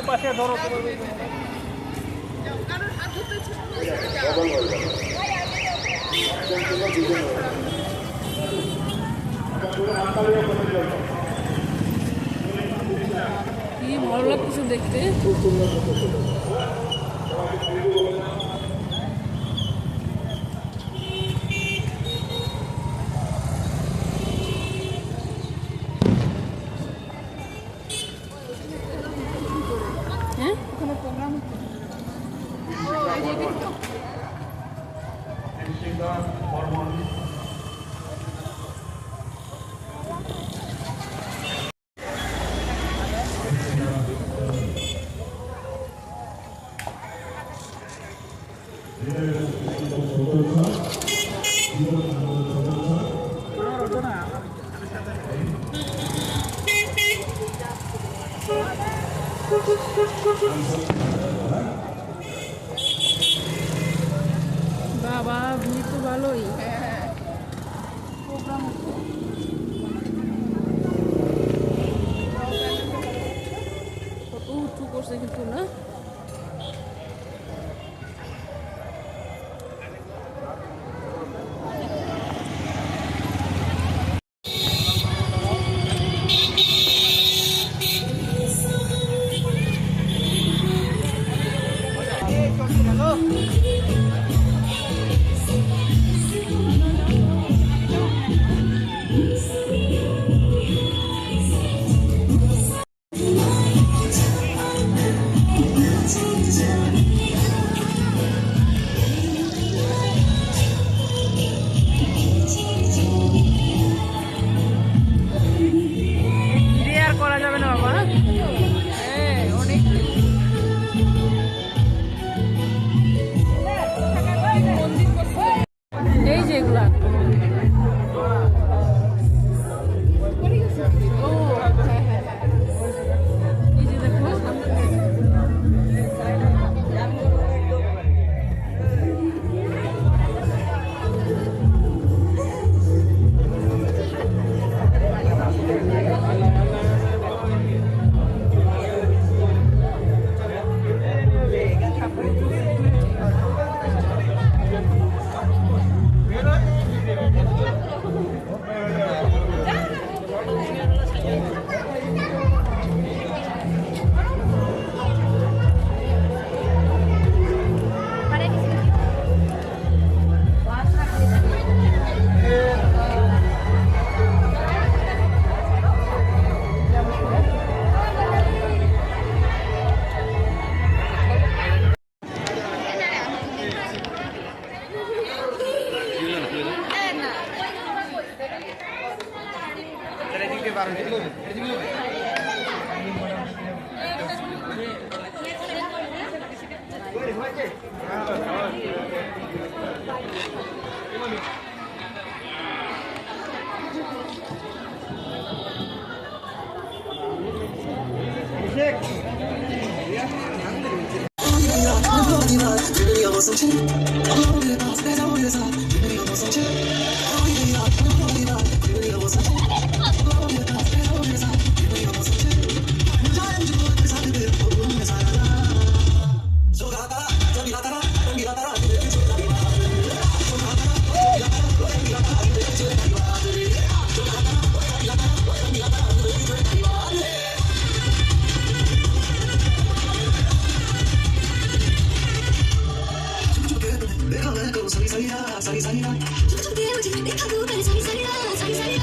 ওই পাশে ধরো। কি ভালো লাগতেছে দেখতে। খুব সুন্দর বাবা ভিড় তো ভালোই। হ্যাঁ প্রোগ্রাম so deep. सरी सरिया सरी सरिया तुम तो तेरे मुझे देखा तू पहले सरी सरिया सरी सरिया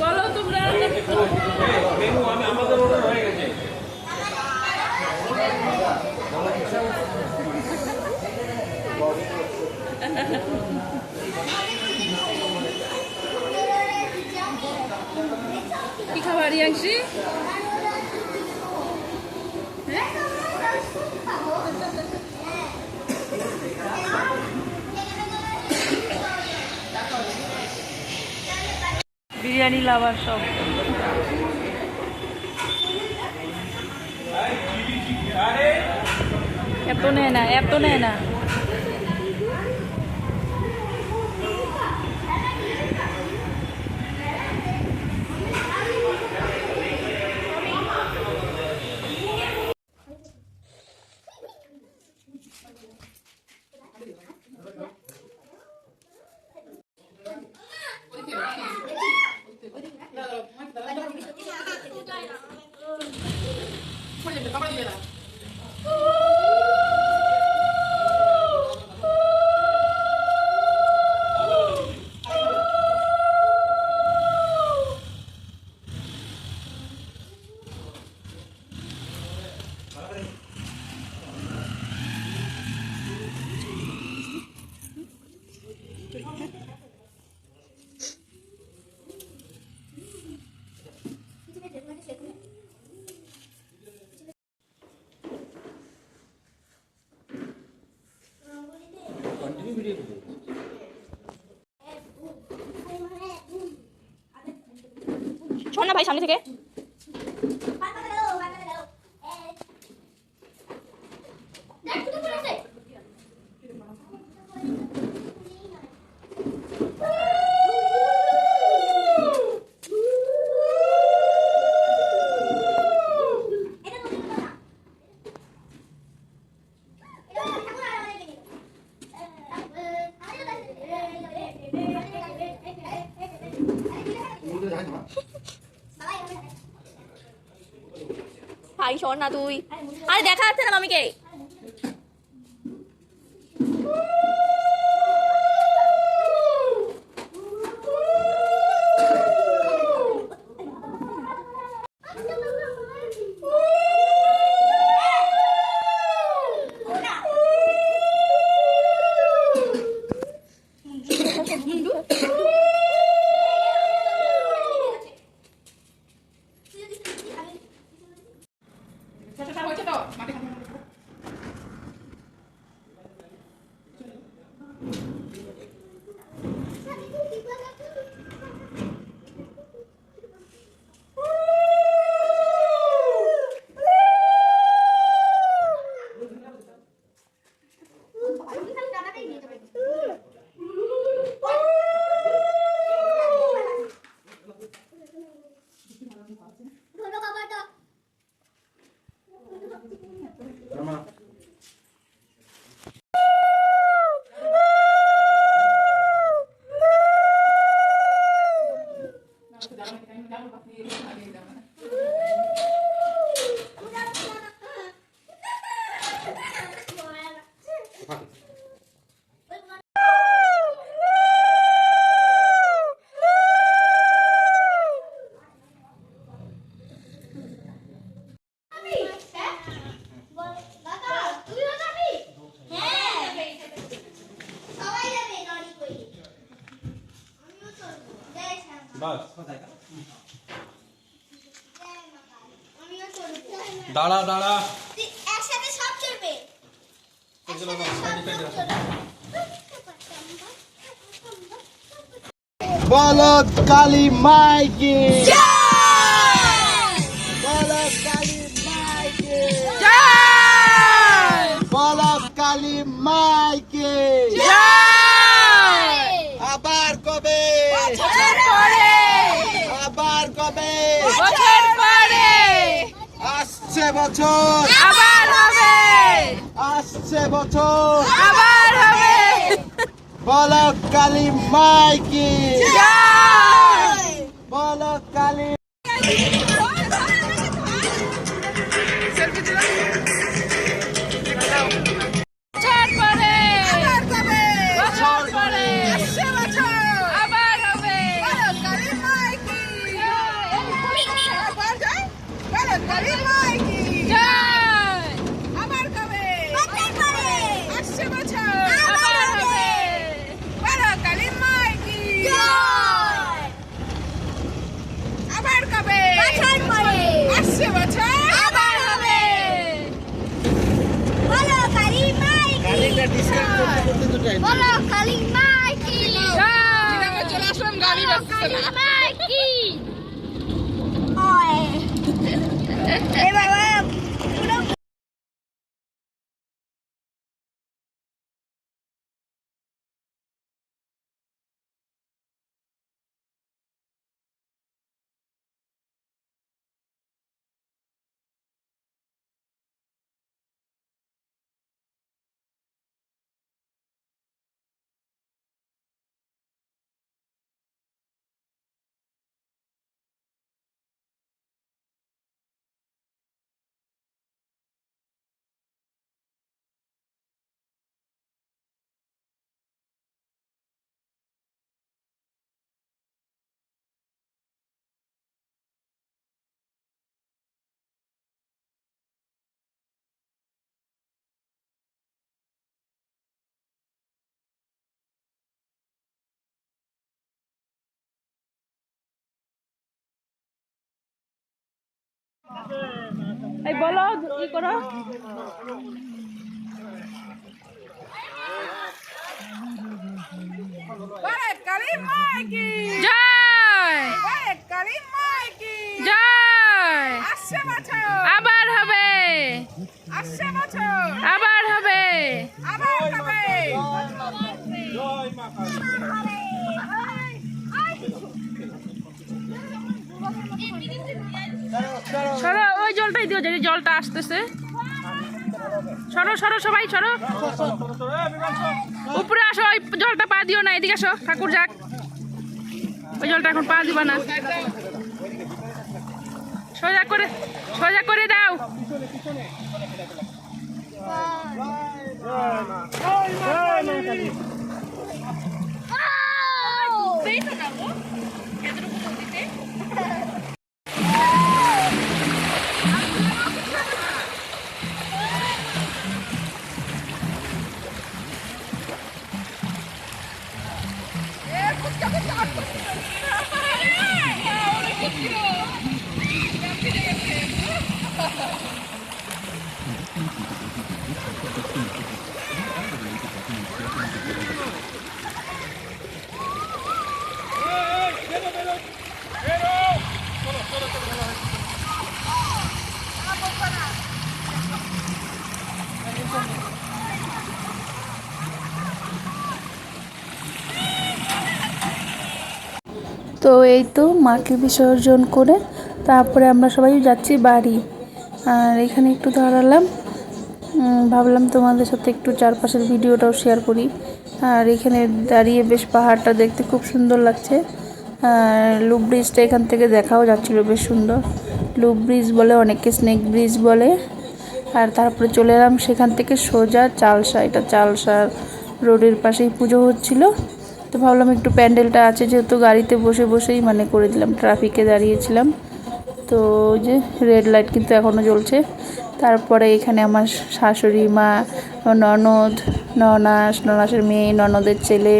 বলো তোমরা মেনু আমি আমাদের অর্ডার হয়ে কি খাবার রিয়াংশি বিরিয়ানি লাভার সব। এত নেয় না এত নেয় না। না ভাই সামনে থেকে ভাই শোন না তুই। আরে দেখা যাচ্ছে না মামিকে বাস আমিও চলবো দাঁড়া দাঁড়া একসাথে সব চলবে। বলদ কালী মাইকে। আসছে বছর। আবার হবে। আসছে বছর। আবার হবে। বলো কালী মাইকি। কি বলো কালী Arriba! পরে বছর বলো কালী কি? চলে আসলাম গাড়ি কালী মাই কি? ওই। এই বলো ই করো। জয়। জয়। আবার হবে। আবার হবে। জয় সরো ওই জলটাই দিও যদি জলটা আসতেছে। সরো সরো সবাই সরো। উপরে আসো ওই জলটা পা দিও না এদিকে আসো ঠাকুর যাক। ওই জলটা এখন পা দিবা না। সোজা করে সোজা করে দাও। তো এই তো মাকে বিসর্জন করে তারপরে আমরা সবাই যাচ্ছি বাড়ি। আর এখানে একটু দাঁড়ালাম। ভাবলাম তোমাদের সাথে একটু চারপাশের ভিডিওটাও শেয়ার করি। আর এখানে দাঁড়িয়ে বেশ পাহাড়টা দেখতে খুব সুন্দর লাগছে। আর লুপ ব্রিজটা এখান থেকে দেখাও যাচ্ছিল, বেশ সুন্দর। লুপ ব্রিজ বলে অনেকে স্নেক ব্রিজ বলে। আর তারপরে চলে এলাম সেখান থেকে সোজা চালসা। এটা চালসা রোডের পাশেই পুজো হচ্ছিল। তো ভাবলাম একটু প্যান্ডেলটা আছে, যেহেতু গাড়িতে বসে বসেই মানে করে দিলাম, ট্রাফিকে দাঁড়িয়েছিলাম। তো যে রেড লাইট কিন্তু এখনও জ্বলছে। তারপরে এখানে আমার শাশুড়ি মা ননদ, ননাস, ননাসের মেয়ে, ননদের ছেলে,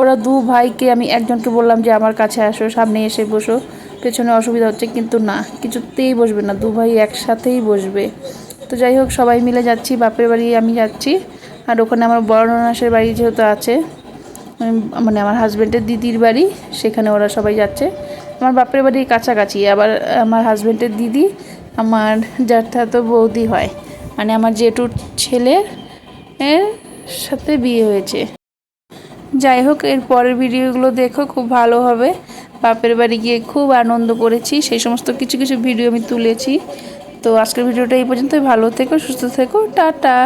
ওরা দু ভাইকে আমি একজনকে বললাম যে আমার কাছে আসো, সামনে এসে বসো। পেছনে অসুবিধা হচ্ছে কিন্তু না, কিছুতেই বসবে না, দু ভাই একসাথেই বসবে। তো যাই হোক, সবাই মিলে যাচ্ছি, বাপের বাড়ি আমি যাচ্ছি। আর ওখানে আমার বড় ননাসের বাড়ি যেহেতু আছে মানে আমার হাজব্যান্ডের দিদির বাড়ি, সেখানে ওরা সবাই যাচ্ছে। আমার বাপের বাড়ি কাছাকাছি, আবার আমার হাজব্যান্ডের দিদি আমার জ্যাঠাতো বৌদি হয়। মানে আমার জেঠুর এর সাথে বিয়ে হয়েছে। যাই হোক, এর পরের ভিডিওগুলো দেখো, খুব ভালো হবে। বাপের বাড়ি গিয়ে খুব আনন্দ করেছি, সেই সমস্ত কিছু কিছু ভিডিও আমি তুলেছি। তো আজকের ভিডিওটা এই পর্যন্তই। ভালো থেকো, সুস্থ থেকো, টাটা!